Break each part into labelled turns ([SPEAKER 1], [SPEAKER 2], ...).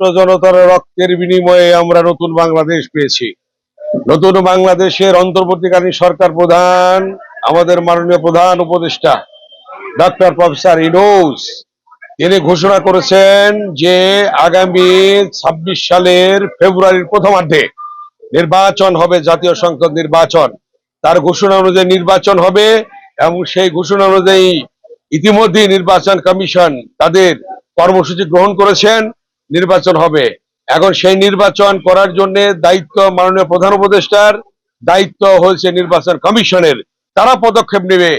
[SPEAKER 1] জনতার রক্তের বিনিময়ে আমরা নতুন বাংলাদেশ পেয়েছি। নতুন বাংলাদেশের অন্তর্বর্তীকালীন সরকার প্রধান, আমাদের মাননীয় প্রধান উপদেষ্টা ডক্টর প্রফেসর ইনোজ, তিনি ঘোষণা করেছেন যে আগামী ছাব্বিশ সালের ফেব্রুয়ারির প্রথমার্ধে নির্বাচন হবে, জাতীয় সংসদ নির্বাচন। তার ঘোষণা অনুযায়ী নির্বাচন হবে এবং সেই ঘোষণা অনুযায়ী ইতিমধ্যে নির্বাচন কমিশন তাদের কর্মসূচি গ্রহণ করেছেন। নির্বাচন হবে। এখন সেই নির্বাচন করার জন্য দায়িত্ব মাননীয় প্রধান উপদেষ্টার দায়িত্ব হয়েছে নির্বাচন কমিশনের। তারা পদক্ষেপ নেবে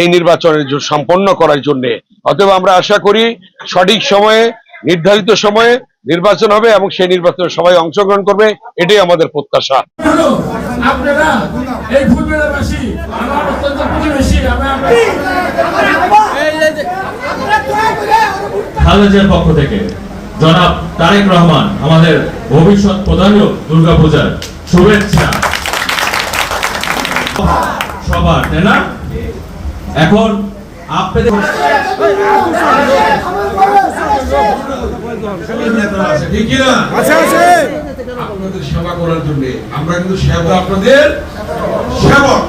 [SPEAKER 1] এই নির্বাচনের সম্পন্ন করার জন্য। অতএব আমরা আশা করি সঠিক সময়ে নির্ধারিত সময়ে নির্বাচন হবে এবং সেই নির্বাচনে সবাই অংশগ্রহণ করবে এটাই আমাদের প্রত্যাশা।
[SPEAKER 2] আপনারা এই আমার অত্যন্ত প্রতিবেশী আমি
[SPEAKER 3] খালেজের পক্ষ থেকে। জনাব তারেক রহমান আমাদের ভবিষ্যৎ প্রধানও দুর্গাপূজার শুভেচ্ছা। সবার তাই না? এখন আপনাদের
[SPEAKER 2] আপনাদের সেবা করার জন্য আমরা কিন্তু সেবা আপনাদের সেবক।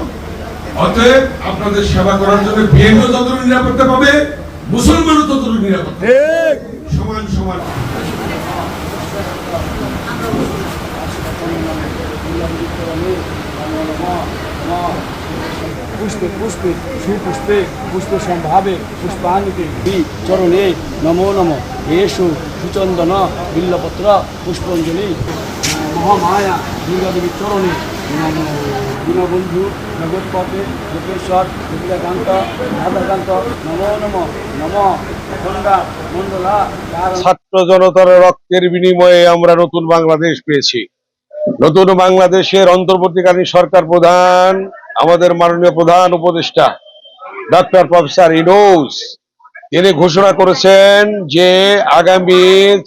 [SPEAKER 2] অতএব আপনাদের সেবা করার জন্য বিএনও যতটুকু নিরাপত্তা পাবে মুসলমানও ততটুকু নিরাপত্তা। সমান সমান
[SPEAKER 4] পুষ্পে পুষ্পে, সুপুষ্পে, পুষ্প সম্ভাবে পুষ্পাঙ্গিতে বি চরণে নমো নম। এসু সুচন্দন বিল্লপত্র পুষ্পাঞ্জলি। মহামায়া দুর্গাদেবীর চরণে নম। দীনবন্ধু জগৎপথে যোগেশ্বর কপিলাকান্ত রাধাকান্ত, নমো নম। নম।
[SPEAKER 1] ছাত্র জনতার রক্তের বিনিময়ে আমরা নতুন বাংলাদেশ পেয়েছি। নতুন বাংলাদেশের অন্তর্বর্তীকালীন সরকার প্রধান, আমাদের মাননীয় প্রধান উপদেষ্টা ডক্টর প্রফেসর ইনোজ তিনি ঘোষণা করেছেন যে আগামী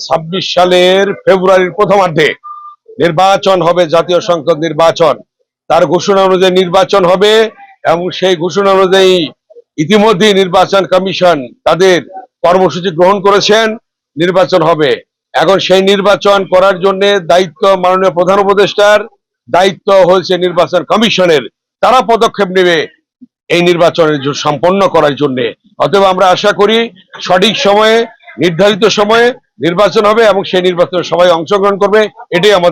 [SPEAKER 1] ছাব্বিশ সালের ফেব্রুয়ারির প্রথমার্ধে নির্বাচন হবে, জাতীয় সংসদ নির্বাচন। তার ঘোষণা অনুযায়ী নির্বাচন হবে এবং সেই ঘোষণা অনুযায়ী ইতিমধ্যে নির্বাচন কমিশন তাদের কর্মসূচি গ্রহণ করেছেন, নির্বাচন হবে। এখন সেই নির্বাচন করার জন্য দায়িত্ব মাননীয় প্রধান উপদেষ্টার দায়িত্ব হয়েছে নির্বাচন কমিশনের। তারা পদক্ষেপ নেবে এই নির্বাচনের সম্পন্ন করার জন্য। অতএব আমরা আশা করি সঠিক সময়ে, নির্ধারিত সময়ে নির্বাচন হবে এবং সেই নির্বাচনে সবাই অংশগ্রহণ করবে, এটাই আমাদের